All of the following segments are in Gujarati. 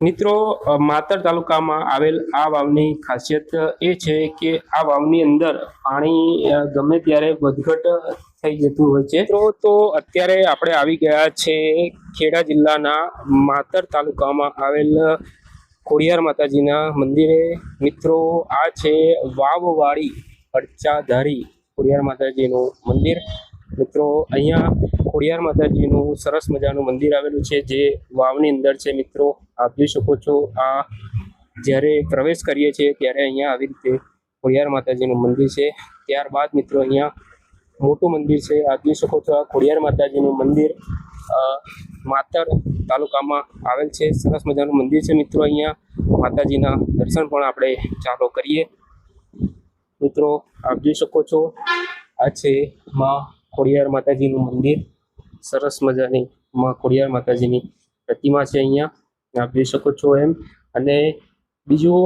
મિત્રો માતર તાલુકામાં આવેલ આ વાવની ખાસિયત એ છે કે આ વાવની અંદર પાણી ગમે ત્યારે વધઘટ થઈ જતું હોય છે. તો તો અત્યારે આપણે આવી ગયા છે ખેડા જિલ્લાના માતર તાલુકામાં આવેલ ખોડિયાર માતાજીના મંદિરે. મિત્રો, આ છે વાવવાળી અડચાધારી ખોડિયાર માતાજીનું મંદિર. મિત્રો, અહીંયા ખોડિયાર માતાજીનું સરસ મજાનું મંદિર આવેલું છે, જે વાવની અંદર છે મિત્રો. આપ જોઈ શકો છો, આ જ્યારે પ્રવેશ કરીએ છીએ ત્યારે અહીંયા આવી રીતે ખોડિયાર માતાજીનું મંદિર છે. ત્યારબાદ મિત્રો, અહીંયા મોટું મંદિર છે. આપ જોઈ શકો છો, આ ખોડિયાર માતાજીનું મંદિર માતર તાલુકામાં આવેલ છે. સરસ મજાનું મંદિર છે મિત્રો અહીંયા. માતાજીના દર્શન પણ આપણે ચાલો કરીએ. મિત્રો, આપ જોઈ શકો છો, આ છે માં ખોડિયાર માતાજીનું મંદિર. સરસ મજાની માં ખોડિયાર માતાજીની પ્રતિમા છે અહીંયા. આપ જોઈ શકો છો એમ. અને બીજું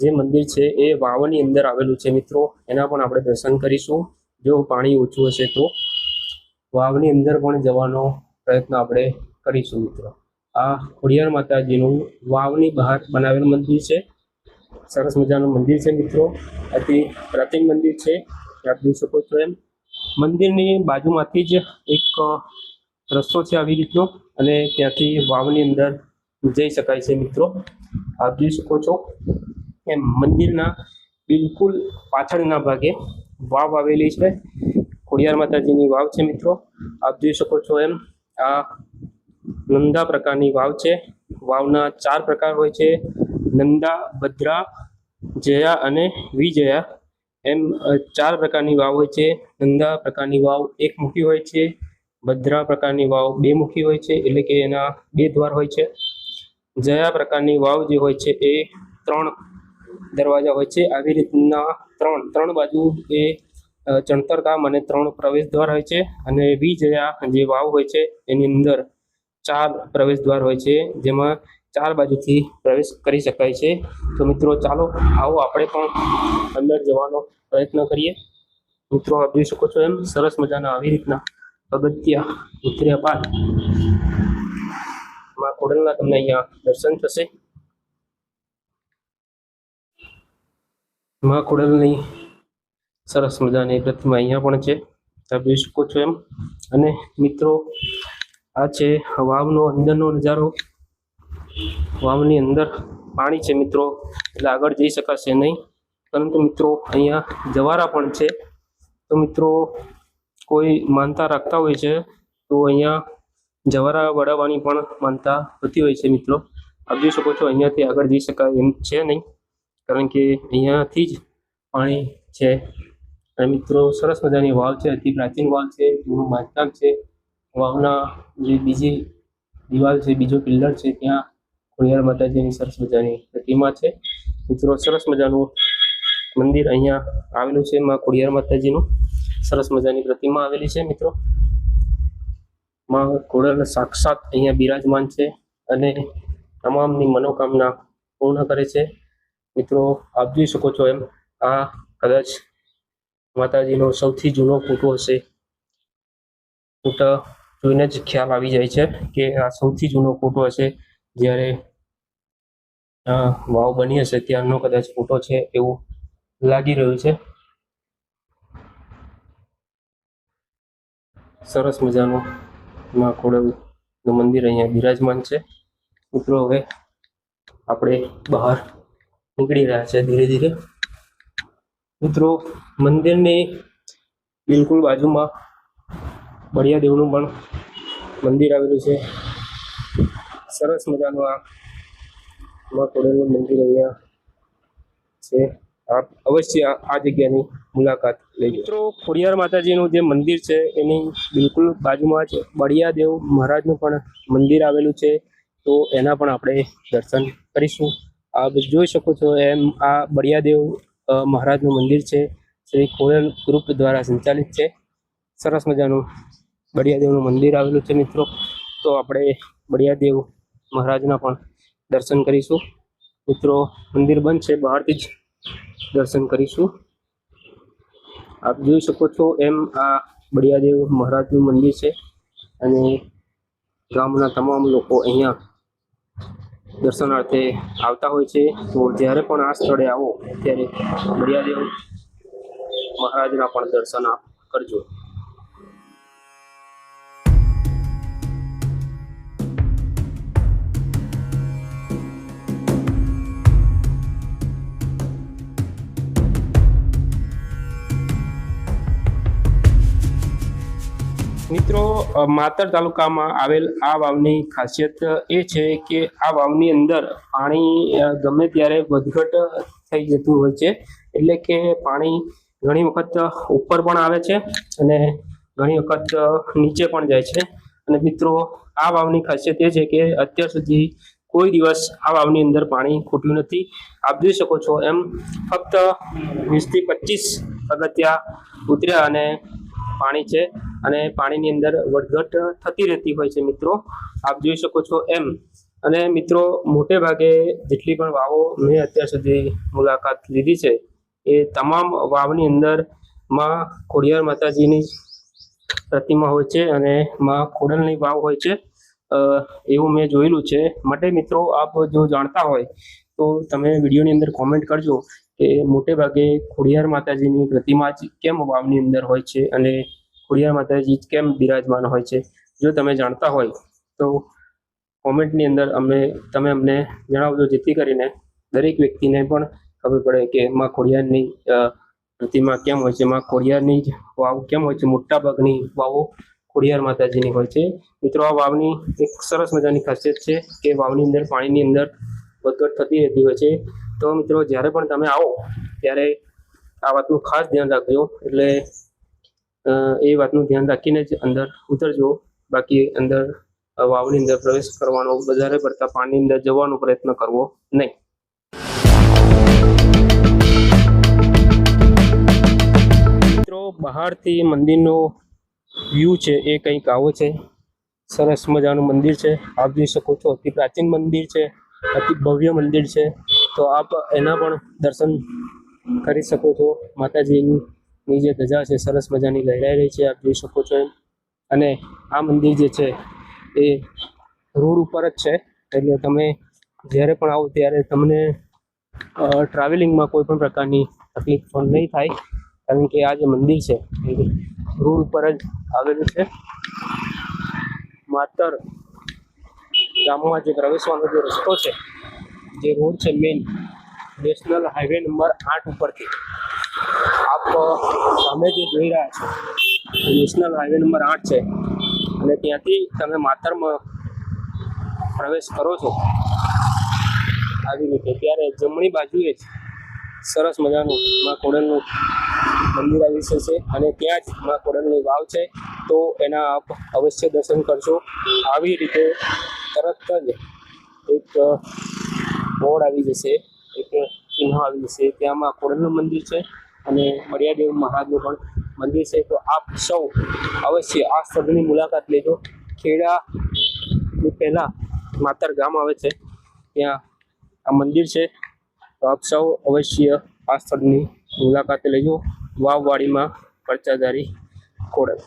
જે મંદિર છે એ વાવની અંદર આવેલું છે મિત્રો. એના પણ આપણે દર્શન કરીશું. જો પાણી ઓછું હશે તો. વાવની અંદર પણ જવાનો પ્રયત્ન આપણે કરીશું મિત્રો. આ ખોડિયાર માતાજીનું વાવની બહાર બનાવેલું મંદિર છે. સરસ મજાનું મંદિર છે મિત્રો. અતિ પ્રાચીન મંદિર છે. આપ જોઈ શકો છો એમ. મંદિરની બાજુમાંથી જ એક રસ્તો છે આવી રીતનો અને ત્યાંથી વાવની અંદર જઈ શકાય છે મિત્રો. આપ જોઈ શકો છો એમ મંદિરના બિલકુલ પાછળના ભાગે વાવ આવેલી છે. ખોડિયાર માતાજીની વાવ છે મિત્રો. આપ જોઈ શકો છો એમ, આ નંદા પ્રકારની વાવ છે. વાવના ચાર પ્રકાર હોય છે. નંદા, ભદ્રા, જયા અને વિજયા. એમ ચાર પ્રકારની વાવ હોય છે. નંદા પ્રકારની વાવ એક મુખી હોય છે. ભદ્રા પ્રકારની વાવ બે મુખી હોય છે. એટલે કે એના બે દ્વાર હોય છે. જયા પ્રકારની વાવ જે હોય છે એ ત્રણ દરવાજા હોય છે. આવી રીતના ત્રણ ત્રણ બાજુ એ અ, ચણતર કામ અને ત્રણ પ્રવેશ દ્વાર હોય છે. અને વિજયા જે વાવ હોય છે એની અંદર ચાર પ્રવેશ દ્વાર હોય છે. જેમાં ચાર બાજુથી પ્રવેશ કરી શકાય છે. તો મિત્રો, ચાલો, આવો આપણે પણ અંદર જવાનો પ્રયત્ન કરીએ. મિત્રો, આપ જોઈ શકો છો એમ, સરસ મજાના આવી રીતના પગથિયા ઉતર્યા બાદમાં કોડલના તમને અહીંયા દર્શન થશે. માં કોડલની સરસ મજાની પ્રતિમા અહીંયા પણ છે. આપ જોઈ શકો છો એમ. અને મિત્રો, આ છે વાવનો અંદરનો નજારો. વાવની અંદર પાણી છે મિત્રો. એટલે આગળ જઈ શકાશે નહીં. પરંતુ મિત્રો, અહીંયા જવારા પણ છે. તો મિત્રો, કોઈ માનતા રાખતા હોય છે, તો અહીંયા જવારા વડાવવાની પણ માનતા હોતી હોય છે મિત્રો. આપ જોઈ શકો છો, અહીંયાથી આગળ જઈ શકાય એમ છે નહીં. કારણ કે અહીંયાથી જ પાણી છે. અને મિત્રો, સરસ મજાની વાવ છે. અતિ પ્રાચીન વાવ છે. એનું બાંધકામ છે. વાવના જે બીજી દિવાલ છે, બીજો પિલ્લર છે, ત્યાં ખોડિયાર માતાજીની સરસ મજાની પ્રતિમા છે. મિત્રો, સરસ મજાનું મંદિર અહીંયા આવેલું છે માં ખોડિયાર માતાજીનું. સરસ મજાની પ્રતિમા આવેલી છે, મિત્રો. માં ખોડિયાર સાક્ષાત અહીંયા બિરાજમાન છે અને તમામની મનોકામના પૂર્ણ કરે છે. મિત્રો, આપ જોઈ શકો છો એમ, આ કદાચ માતાજીનો સૌથી જૂનો ફોટો હશે. ફોટો જોઈને જ ખ્યાલ આવી જાય છે કે આ સૌથી જૂનો ફોટો હશે. જ્યારે વાવ બની હશે ત્યારનો કદાચ ફોટો છે એવું લાગી રહ્યું છે. સરસ મજાનું માં ખોડલનું મંદિર અહીંયા બિરાજમાન છે. મિત્રો, હવે આપણે બહાર નીકળી રહ્યા છે ધીરે ધીરે. મિત્રો, મંદિરની બિલકુલ બાજુમાં બળિયાદેવનું પણ મંદિર આવેલું છે. સરસ મજાનું આ માં મંદિર અહીંયા છે. આપ અવશ્ય આ- જગ્યાની મુલાકાત લેજો. મિત્રો, ખોડિયાર માતાજીનું જે મંદિર છે, એની બિલકુલ બાજુમાં જ બળિયા મહારાજનું પણ મંદિર આવેલું છે. તો એના પણ આપણે દર્શન કરીશું. આપ જોઈ શકો છો એમ આ બળિયાદેવ મહારાજનું મંદિર છે. શ્રી ખોડેલ ગ્રુપ દ્વારા સંચાલિત છે. સરસ મજાનું બળિયાદેવનું મંદિર આવેલું છે મિત્રો. તો આપણે બળિયાદેવ મહારાજના પણ દર્શન કરીશું. મિત્રો, મંદિર બંધ છે, બહારથી જ દર્શન કરીશું. આપ જોઈ શકો છો એમ આ બળિયાદેવ મહારાજનું મંદિર છે અને ગામના તમામ લોકો અહીંયા દર્શનાર્થે આવતા હોય છે. તો જ્યારે પણ આ સ્થળે આવો, ત્યારે બળિયાદેવ મહારાજના પણ દર્શન આપ કરજો. મિત્રો માતર તાલુકામાં આવેલ આ વાવની ખાસિયત એ છે કે આ વાવની અંદર પાણી ગમે ત્યારે વધઘટ થઈ જતું હોય છે. એટલે કે પાણી ઘણી વખત ઉપર પણ આવે છે અને ઘણી વખત નીચે પણ જાય છે. અને મિત્રો, આ વાવની ખાસિયત એ છે કે અત્યાર સુધી કોઈ દિવસ આ વાવની અંદર પાણી ખૂટ્યું નથી. આપ જોઈ શકો છો એમ ફક્ત વીસથી પચીસ અગત્યા ઉતર્યા અને પાણી છે અને પાણીની અંદર વધઘટ થતી રહેતી હોય છે મિત્રો. આપ જોઈ શકો છો એમ. અને મિત્રો, મોટે ભાગે જેટલી પણ વાવો મેં અત્યાર સુધી મુલાકાત લીધી છે, એ તમામ વાવની અંદરમાં ખોડિયાર માતાજીની પ્રતિમા હોય છે અને માં ખોડલની વાવ હોય છે. એવું મેં જોયેલું છે. માટે મિત્રો, આપ જો જાણતા હોય, તો તમે વિડીયોની અંદર કોમેન્ટ કરજો. કે મોટે ભાગે ખોડિયાર માતાજીની પ્રતિમા જ કેમ વાવની અંદર હોય છે અને ખોડિયાર માતાજી કેમ બિરાજમાન હોય છે? જો તમે જાણતા હોય તો કોમેન્ટની અંદર અમે તમે અમને જણાવજો, જેથી કરીને દરેક વ્યક્તિને પણ ખબર પડે કે માં ખોડિયારની પ્રતિમા કેમ હોય છે? માં ખોડિયારની જ વાવ કેમ હોય છે? મોટા ભાગની વાવો ખોડિયાર માતાજીની હોય છે. મિત્રો, આ વાવની એક સરસ મજાની ખાસિયત છે કે વાવની અંદર પાણીની અંદર વધઘટ થતી રહેતી હોય છે. તો મિત્રો જ્યારે પણ તમે આવો, ત્યારે આ વાતનું ખાસ ધ્યાન રાખજો. એટલે એ વાતનું ધ્યાન રાખીને જ અંદર ઉતરજો. બાકી અંદર વાવની અંદર પ્રવેશ કરવાનો, વધારે પડતા પાણી અંદર જવાનો પ્રયત્ન કરવો નહીં. મિત્રો, બહારથી મંદિરનો વ્યૂ છે એ કંઈક આવો છે. સરસ મજાનું મંદિર છે. આપ જોઈ શકો છો, અતિ પ્રાચીન મંદિર છે, અતિ ભવ્ય મંદિર છે. તો આપ એના પણ દર્શન કરી શકો છો. માતાજીની જે ધજા છે, સરસ મજાની લહેરાઈ રહી છે, આપ જોઈ શકો છો એમ. અને આ મંદિર જે છે, એ રોડ ઉપર જ છે. એટલે તમે જ્યારે પણ આવો ત્યારે તમને ટ્રાવેલિંગમાં કોઈ પણ પ્રકારની તકલીફ પણ નહીં થાય. કારણ કે આ જે મંદિર છે, એ રોડ ઉપર જ આવેલું છે. માતર ગામમાં જે પ્રવેશવાનો જે રસ્તો છે જે રોડ છે મેઇન નેશનલ હાઈવે નંબર આઠ ઉપરથી. આપ સામે જે જોઈ રહ્યા છો નેશનલ હાઈવે નંબર આઠ છે. અને ત્યાંથી તમે માતરમાં પ્રવેશ કરો છો. આવી રીતે. ત્યારે જમણી બાજુએ જ સરસ મજાનું મા કોડલનું મંદિર આવી જશે અને ત્યાં જ મા કોડલની વાવ છે. તો એના આપ અવશ્ય દર્શન કરશો આવી રીતે તરત જ એક બોર્ડ આવી જશે, એક ચિહ્ન આવી જશે ત્યાંમાં મા મંદિર છે અને મર્યાદેવ મહારાજનું પણ મંદિર છે. તો આપ સૌ અવશ્ય આ સ્થળની મુલાકાત લેજો. ખેડા પહેલાં માતર ગામ આવે છે. ત્યાં આ મંદિર છે. તો આપ સૌ અવશ્ય આ સ્થળની મુલાકાત લેજો. વાવવાડીમાં પરચાધારી ખોડલ